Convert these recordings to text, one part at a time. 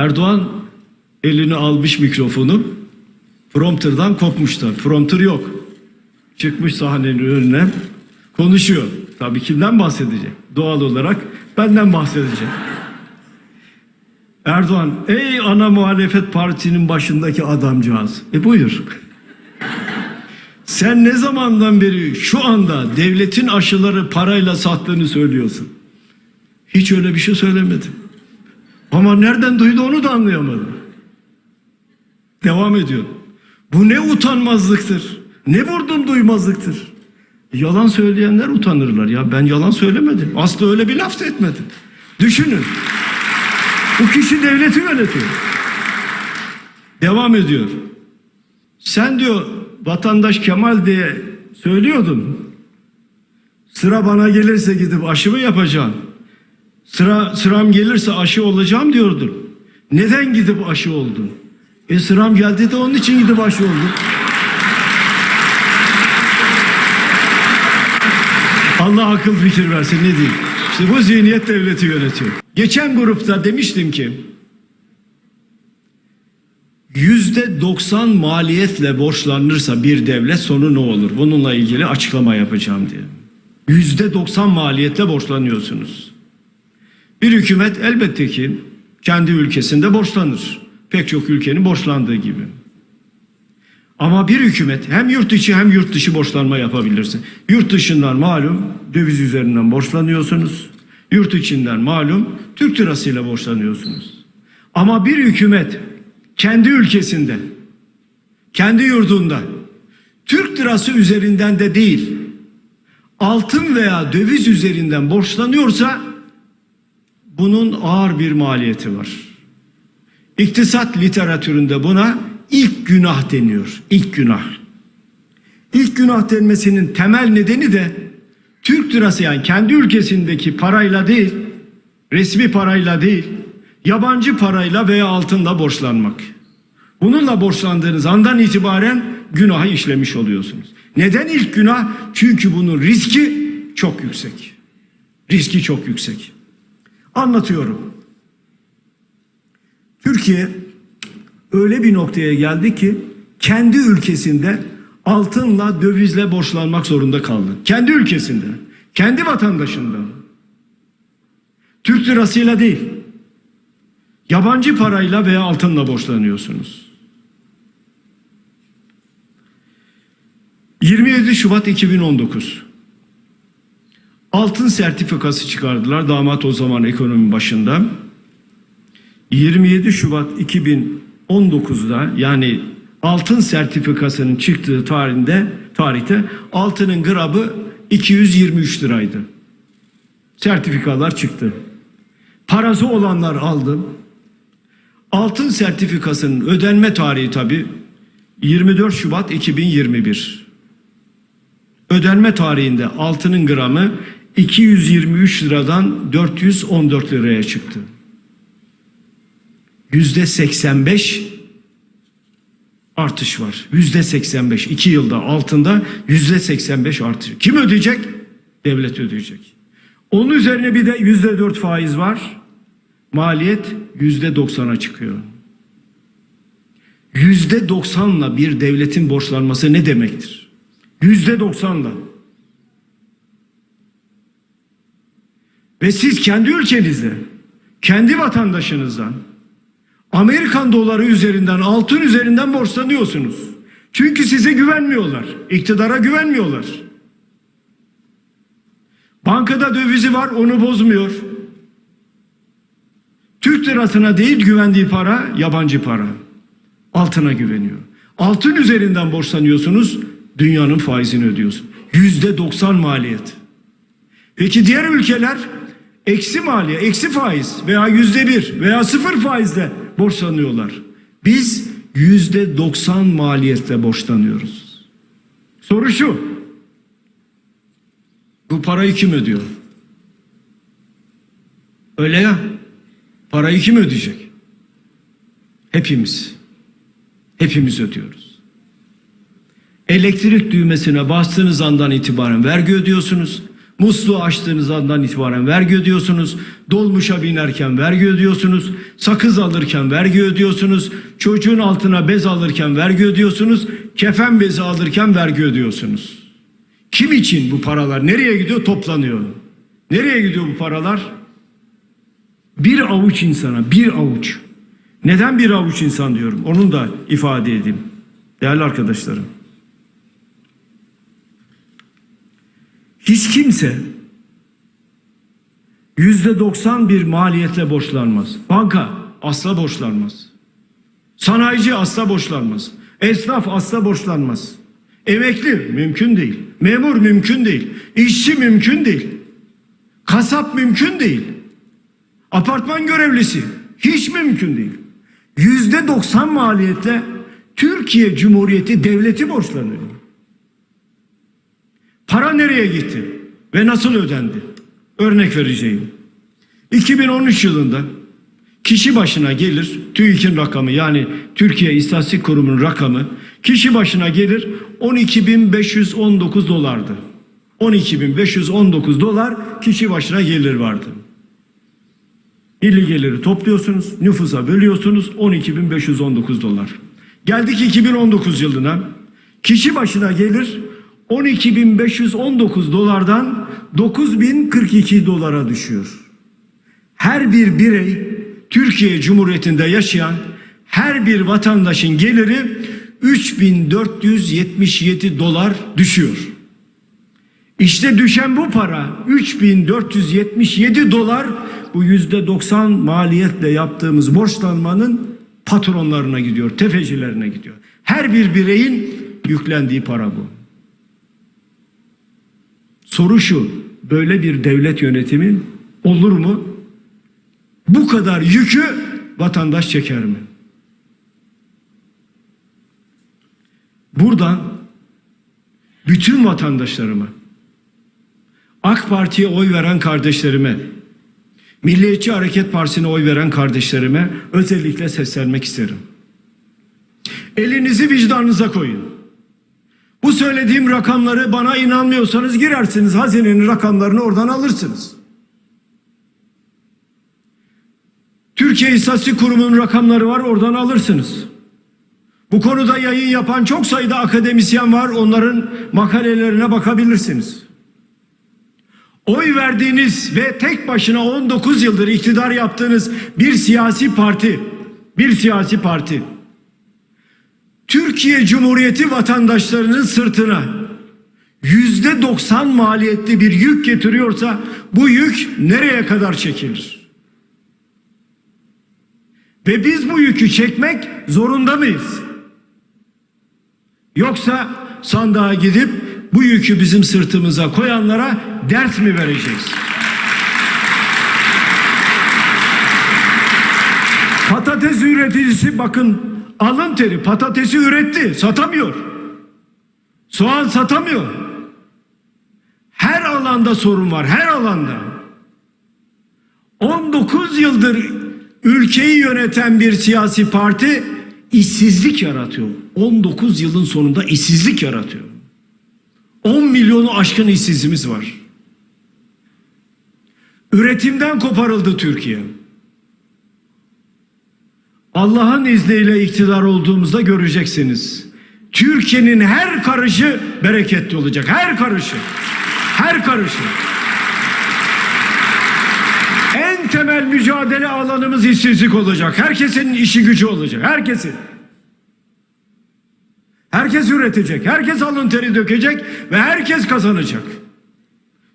Erdoğan elini almış mikrofonu. Prompter'dan kopmuşlar. Prompter yok. Çıkmış sahnenin önüne konuşuyor. Tabii kimden bahsedecek? Doğal olarak benden bahsedecek. Erdoğan, ey ana muhalefet partisinin başındaki adamcağız. E buyur. Sen ne zamandan beri şu anda devletin aşıları parayla sattığını söylüyorsun? Hiç öyle bir şey söylemedim. Ama nereden duydu onu da anlayamadım. Devam ediyor. Bu ne utanmazlıktır. Ne vurdum duymazlıktır. Yalan söyleyenler utanırlar ya. Ben yalan söylemedim. Aslı öyle bir laf da etmedim. Düşünün. Bu kişi devleti yönetiyor. Devam ediyor. Sen diyor vatandaş Kemal diye söylüyordun. Sıra bana gelirse gidip aşımı yapacağım. Sıra sıram gelirse aşı olacağım diyordun. Neden gidip aşı oldun? E sıram geldi de onun için gidip aşı oldum. Allah akıl fikir versin ne diyeyim. İşte bu zihniyet devleti yönetiyor. Geçen grupta demiştim ki yüzde 90 maliyetle borçlanırsa bir devlet sonu ne olur? Bununla ilgili açıklama yapacağım diye. Yüzde 90 maliyetle borçlanıyorsunuz. Bir hükümet elbette ki kendi ülkesinde borçlanır. Pek çok ülkenin borçlandığı gibi. Ama bir hükümet hem yurt içi hem yurt dışı borçlanma yapabilirsin. Yurt dışından malum döviz üzerinden borçlanıyorsunuz. Yurt içinden malum Türk lirasıyla borçlanıyorsunuz. Ama bir hükümet kendi ülkesinde, kendi yurdunda Türk lirası üzerinden de değil, altın veya döviz üzerinden borçlanıyorsa bunun ağır bir maliyeti var. İktisat literatüründe buna ilk günah deniyor. İlk günah. İlk günah denmesinin temel nedeni de Türk lirası yani kendi ülkesindeki parayla değil, resmi parayla değil, yabancı parayla veya altınla borçlanmak. Bununla borçlandığınız andan itibaren günahı işlemiş oluyorsunuz. Neden ilk günah? Çünkü bunun riski çok yüksek. Riski çok yüksek. Anlatıyorum. Türkiye öyle bir noktaya geldi ki kendi ülkesinde altınla dövizle borçlanmak zorunda kaldı. Kendi ülkesinde, kendi vatandaşından. Türk lirasıyla değil. Yabancı parayla veya altınla borçlanıyorsunuz. 27 Şubat 2019 altın sertifikası çıkardılar damat o zaman ekonomi başında. 27 Şubat 2019'da yani altın sertifikasının çıktığı tarihinde tarihte altının gramı 223 liraydı. Sertifikalar çıktı. Parası olanlar aldı. Altın sertifikasının ödenme tarihi tabi 24 Şubat 2021. Ödenme tarihinde altının gramı 223 liradan 414 liraya çıktı. Yüzde 85 artış var. Yüzde 85 iki yılda altında yüzde 85 artış. Kim ödeyecek? Devlet ödeyecek. Onun üzerine bir de yüzde 4 faiz var. Maliyet yüzde 90'a çıkıyor. Yüzde 90'la bir devletin borçlanması ne demektir? Yüzde 90'la. Ve siz kendi ülkenizde, kendi vatandaşınızdan Amerikan doları üzerinden, altın üzerinden borçlanıyorsunuz. Çünkü size güvenmiyorlar. iktidara güvenmiyorlar. Bankada dövizi var, onu bozmuyor. Türk lirasına değil güvendiği para, yabancı para. Altına güveniyor. Altın üzerinden borçlanıyorsunuz, dünyanın faizini ödüyorsun. Yüzde doksan maliyet. Peki diğer ülkeler eksi maliye, eksi faiz veya yüzde bir veya sıfır faizle borçlanıyorlar. Biz yüzde doksan maliyetle borçlanıyoruz. Soru şu. Bu parayı kim ödüyor? Öyle ya. Parayı kim ödeyecek? Hepimiz. Hepimiz ödüyoruz. Elektrik düğmesine bastığınız andan itibaren vergi ödüyorsunuz. Musluğu açtığınız andan itibaren vergi ödüyorsunuz. Dolmuşa binerken vergi ödüyorsunuz. Sakız alırken vergi ödüyorsunuz. Çocuğun altına bez alırken vergi ödüyorsunuz. Kefen bezi alırken vergi ödüyorsunuz. Kim için bu paralar? Nereye gidiyor? Toplanıyor. Nereye gidiyor bu paralar? Bir avuç insana, bir avuç. Neden bir avuç insan diyorum? Onun da ifade edeyim. Değerli arkadaşlarım. Hiç kimse yüzde 91 maliyetle borçlanmaz. Banka asla borçlanmaz. Sanayici asla borçlanmaz. Esnaf asla borçlanmaz. Emekli mümkün değil. Memur mümkün değil. İşçi mümkün değil. Kasap mümkün değil. Apartman görevlisi hiç mümkün değil. Yüzde 90 maliyetle Türkiye Cumhuriyeti devleti borçlanıyor. Para nereye gitti ve nasıl ödendi? Örnek vereceğim. 2013 yılında kişi başına gelir TÜİK'in rakamı yani Türkiye İstatistik Kurumu'nun rakamı kişi başına gelir 12.519 dolardı. 12.519 dolar kişi başına gelir vardı. Milli geliri topluyorsunuz, nüfusa bölüyorsunuz 12.519 dolar. Geldik 2019 yılına. Kişi başına gelir 12.519 dolardan 9.042 dolara düşüyor. Her bir birey Türkiye Cumhuriyeti'nde yaşayan her bir vatandaşın geliri 3477 dolar düşüyor. İşte düşen bu para 3477 dolar bu yüzde 90 maliyetle yaptığımız borçlanmanın patronlarına gidiyor, tefecilerine gidiyor. Her bir bireyin yüklendiği para bu. Soru şu, böyle bir devlet yönetimi olur mu? Bu kadar yükü vatandaş çeker mi? Buradan bütün vatandaşlarıma, AK Parti'ye oy veren kardeşlerime, Milliyetçi Hareket Partisi'ne oy veren kardeşlerime özellikle seslenmek isterim. Elinizi vicdanınıza koyun. Bu söylediğim rakamları bana inanmıyorsanız girersiniz hazinenin rakamlarını oradan alırsınız. Türkiye İstatistik Kurumu'nun rakamları var oradan alırsınız. Bu konuda yayın yapan çok sayıda akademisyen var onların makalelerine bakabilirsiniz. Oy verdiğiniz ve tek başına 19 yıldır iktidar yaptığınız bir siyasi parti, bir siyasi parti Türkiye Cumhuriyeti vatandaşlarının sırtına yüzde 90 maliyetli bir yük getiriyorsa bu yük nereye kadar çekilir? Ve biz bu yükü çekmek zorunda mıyız? Yoksa sandığa gidip bu yükü bizim sırtımıza koyanlara ders mi vereceğiz? Patates üreticisi bakın alın teri patatesi üretti satamıyor. Soğan satamıyor. Her alanda sorun var her alanda. 19 yıldır ülkeyi yöneten bir siyasi parti işsizlik yaratıyor. 19 yılın sonunda işsizlik yaratıyor. 10 milyonu aşkın işsizimiz var. Üretimden koparıldı Türkiye. Allah'ın izniyle iktidar olduğumuzda göreceksiniz. Türkiye'nin her karışı bereketli olacak. Her karışı. Her karışı. En temel mücadele alanımız işsizlik olacak. Herkesin işi gücü olacak. Herkesin. Herkes üretecek. Herkes alın teri dökecek ve herkes kazanacak.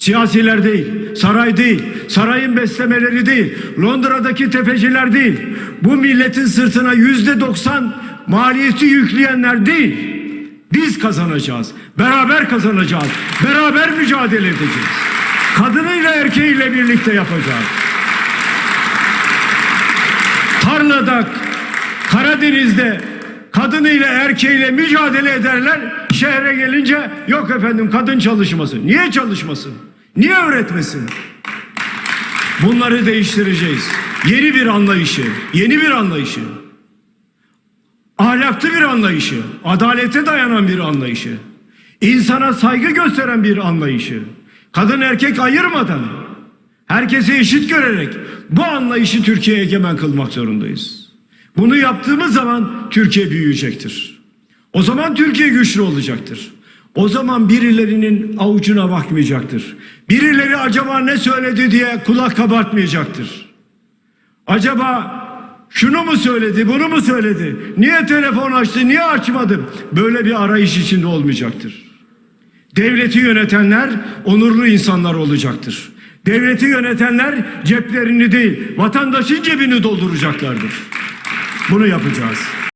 Siyasiler değil, saray değil, sarayın beslemeleri değil, Londra'daki tefeciler değil, bu milletin sırtına yüzde doksan maliyeti yükleyenler değil. Biz kazanacağız, beraber kazanacağız, beraber mücadele edeceğiz. Kadınıyla erkeğiyle birlikte yapacağız. Tarlada, Karadeniz'de kadınıyla erkeğiyle mücadele ederler. Şehre gelince yok efendim kadın çalışması. Niye çalışmasın? Niye öğretmesin? Bunları değiştireceğiz. Yeni bir anlayışı, yeni bir anlayışı. Ahlaklı bir anlayışı, adalete dayanan bir anlayışı. insana saygı gösteren bir anlayışı. Kadın erkek ayırmadan, herkese eşit görerek bu anlayışı Türkiye'ye egemen kılmak zorundayız. Bunu yaptığımız zaman Türkiye büyüyecektir. O zaman Türkiye güçlü olacaktır. O zaman birilerinin avucuna bakmayacaktır. Birileri acaba ne söyledi diye kulak kabartmayacaktır. Acaba şunu mu söyledi, bunu mu söyledi? Niye telefon açtı, niye açmadı? Böyle bir arayış içinde olmayacaktır. Devleti yönetenler onurlu insanlar olacaktır. Devleti yönetenler ceplerini değil, vatandaşın cebini dolduracaklardır. Bunu yapacağız.